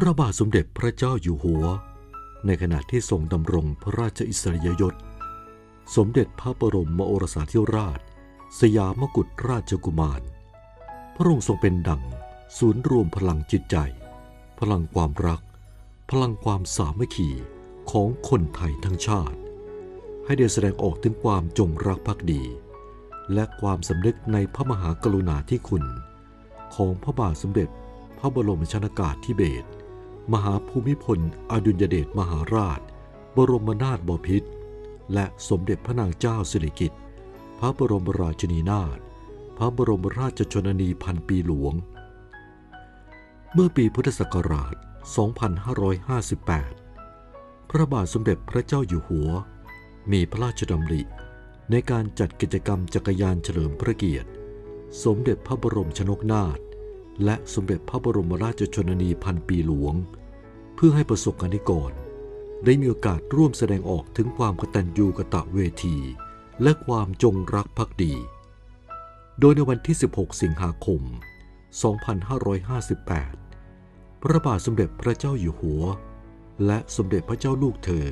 พระบาทสมเด็จพระเจ้าอยู่หัว ในขณะที่ทรงดำรงพระราชอิสริยยศ สมเด็จพระบรมโอรสาธิราช สยามกุฎราชกุมาร พระองค์ทรงเป็นดั่งศูนย์รวมพลังจิตใจ พลังความรัก พลังความสามัคคีของคนไทยทั้งชาติ ให้ได้แสดงออกถึงความจงรักภักดี และความสำนึกในพระมหากรุณาธิคุณ ของพระบาทสมเด็จพระบรมชนากาธิเบศร มหาภูมิพลอดุลยเดชมหาราช บรมนาถบพิตร และสมเด็จพระนางเจ้าสิริกิติ์ พระบรมราชินีนาถ พระบรมราชชนนีพันปีหลวง เมื่อปีพุทธศักราช 2558 พระบาทสมเด็จพระเจ้าอยู่หัว มีพระราชดำริในการจัดกิจกรรมจักรยานเฉลิมพระเกียรติ สมเด็จพระบรมชนกนาถ และสมเด็จพระบรมราชชนนีพันปีหลวง เพื่อให้ประสบกนิกรได้มีโอกาสร่วมแสดงออกถึงความกตัญญูกะตะเวที และความจงรักภักดี โดยในวันที่ 16 สิงหาคม 2558 พระบาทสมเด็จพระเจ้าอยู่หัว และสมเด็จพระเจ้าลูกเธอ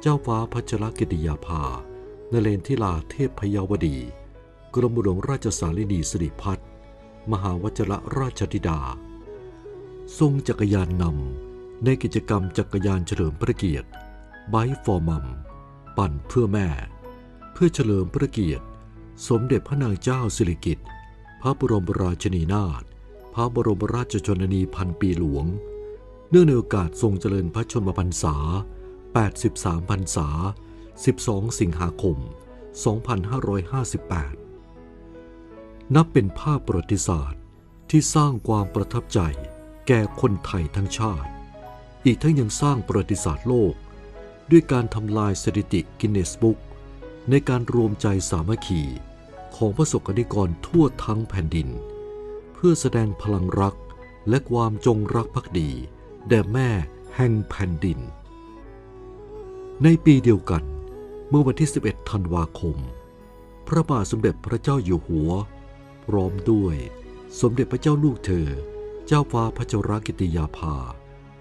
เจ้าฟ้าพัชรกิติยาภานเรนทิลาเทพพยาวดี กรมหลวงราชสารินีสิริพัฒน์มหาวจรราชธิดา ทรงจักรยานนำ ในกิจกรรมจักรยานเฉลิมพระเกียรติไบฟอร์มัมปั่นเพื่อแม่ เพื่อเฉลิมพระเกียรติ สมเด็จพระนางเจ้าสิริกิติ์พระบรมราชินีนาถพระบรมราชชนนีพันปีหลวง เนื่องในโอกาสทรงเจริญพระชนมพรรษา 83 พรรษา 12 สิงหาคม 2558 นับเป็นภาพประวัติศาสตร์ที่สร้างความประทับใจแก่คนไทยทั้งชาติ อีกทั้งยังสร้างประวัติศาสตร์โลก ด้วยการทำลายสถิติกินเนสบุ๊กในการรวมใจสามัคคีของประสกนิกรทั่วทั้งแผ่นดิน เพื่อแสดงพลังรักและความจงรักภักดี แด่แม่แห่งแผ่นดิน ในปีเดียวกันเมื่อวันที่ 11 ธันวาคม พระบาทสมเด็จพระเจ้าอยู่หัว พร้อมด้วยสมเด็จพระเจ้าลูกเธอ เจ้าฟ้าพระเจ้ารกิติยาภา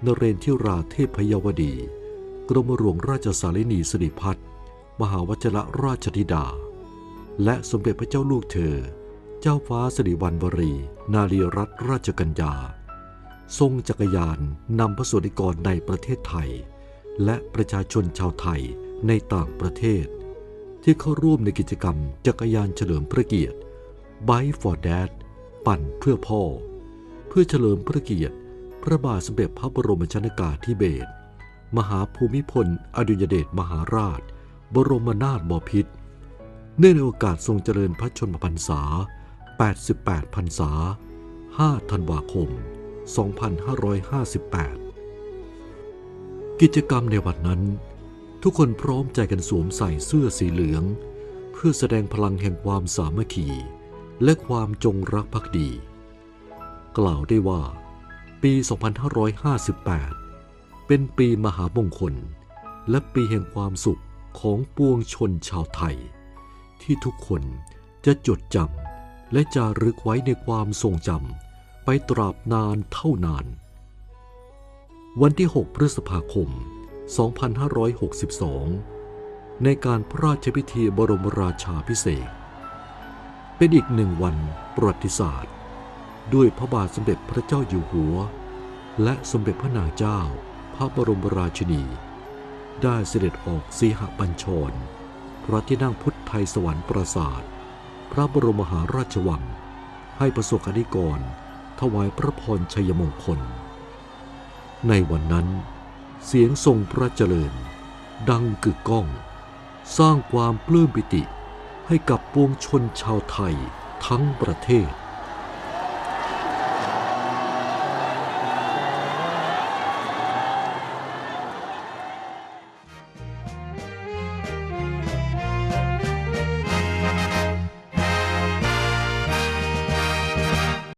นเรนทิราเทพยาวดี กรมหลวงราชสารินีสิริพัฒน์มหาวชรราชธิดา และสมเด็จพระเจ้าลูกเธอ เจ้าฟ้าสิริวัณวรี นารีรัตนราชกัญญา ทรงจักรยานนำพระสวัสดิกรในประเทศไทย และประชาชนชาวไทยในต่างประเทศ ที่เข้าร่วมในกิจกรรมจักรยานเฉลิมพระเกียรติ Bike for Dad ปั่นเพื่อพ่อ เพื่อเฉลิมพระเกียรติ ระบาทสมเด็จพระบรมชนากาธิเบศรมหาภูมิพล อดุลยเดชมหาราช บรมนาถบพิตรเนื่องในโอกาสทรงเจริญพระชนมพรรษา 88 พรรษา 5 ธันวาคม 2558 กิจกรรมในวันนั้น ทุกคนพร้อมใจกันสวมใส่เสื้อสีเหลือง เพื่อแสดงพลังแห่งความสามัคคี และความจงรักภักดี กล่าวได้ว่า ปี 2558 เป็นปีมหามงคล และปีแห่งความสุขของปวงชนชาวไทย ที่ทุกคนจะจดจำและจารึกไว้ในความทรงจำไปตราบนานเท่านาน วันที่ 6 พฤษภาคม 2562 ในการพระราชพิธีบรมราชาพิเศษ เป็นอีกหนึ่งวันประวัติศาสตร์ ด้วยพระบาทสมเด็จพระเจ้าอยู่หัว และสมเด็จพระนางเจ้า พระบรมราชินี ได้เสด็จออกสีหบัญชร พระที่นั่งพุทธไทยสวรรค์ปราสาท พระบรมมหาราชวัง ให้ประสบกนิกร ถวายพระพรชัยมงคล ในวันนั้น เสียงทรงพระเจริญ ดังกึกก้อง สร้างความปลื้มปิติให้กับปวงชนชาวไทยทั้งประเทศ